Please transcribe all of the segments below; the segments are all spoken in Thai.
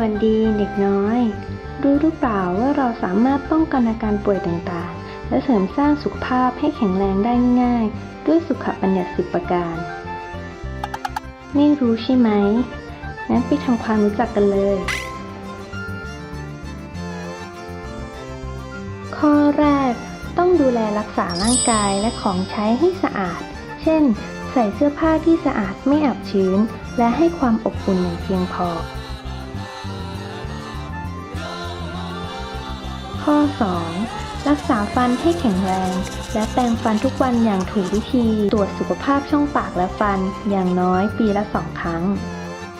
วัสดีเด็กน้อย รู้หรือเปล่าว่าเราสามารถป้องกันอาการป่วยต่างๆ และเสริมสร้างสุขภาพให้แข็งแรงได้ง่ายๆ ด้วยสุขบัญญัติสิบประการ ไม่รู้ใช่ไหม งั้นไปทำความรู้จักกันเลย ข้อแรกต้องดูแลรักษาร่างกายและของใช้ให้สะอาด เช่น ใส่เสื้อผ้าที่สะอาดไม่อับชื้น และให้ความอบอุ่นอย่างเพียงพอ ข้อ 2. รักษาฟันให้แข็งแรง และแปรงฟันทุกวันอย่างถูกวิธี ตรวจสุขภาพช่องปากและฟันอย่างน้อยปีละสองครั้ง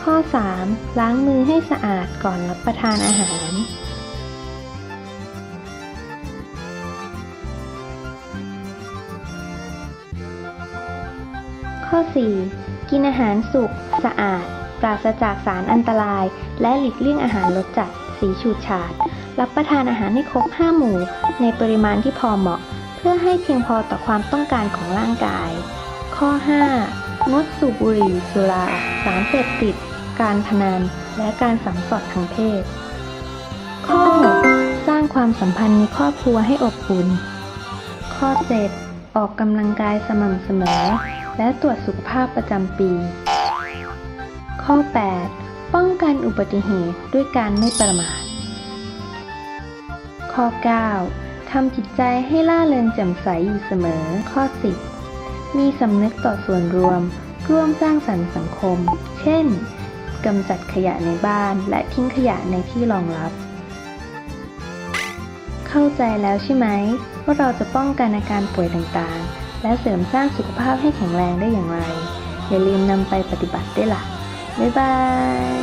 ข้อ 3. ล้างมือให้สะอาดก่อนรับประทานอาหารข้อ 4. กินอาหารสุก สะอาด ปราศจากสารอันตราย และหลีกเลี่ยงอาหารรสจัด สีฉูดฉาด รับประทานอาหารให้ครบ5หมู่ ในปริมาณที่พอเหมาะ เพื่อให้เพียงพอต่อความต้องการของร่างกาย ข้อ 5. งดสูบบุหรี่สุรา สารเสพติด การพนัน และการสัมสอดทางเพศ ข้อ 6. สร้างความสัมพันธ์ในครอบครัวให้อบอุ่น ข้อ 7. ออกกำลังกายสม่ำเสมอ และตรวจสุขภาพประจำปี ข้อ 8. ป้องกันอุบัติเหตุด้วยการไม่ประมาท ข้อ 9. ทำจิตใจให้ล่าเริงแจ่มใสอยู่เสมอ ข้อ 10. มีสำนึกต่อส่วนรวม ร่วมสร้างสรรค์สังคม เช่นกำจัดขยะในบ้านและทิ้งขยะในที่รองรับ เข้าใจแล้วใช่ไหมว่าเราจะป้องกันอาการป่วยต่างๆ และเสริมสร้างสุขภาพให้แข็งแรงได้อย่างไร อย่าลืมนำไปปฏิบัติด้วยล่ะ บ๊ายบาย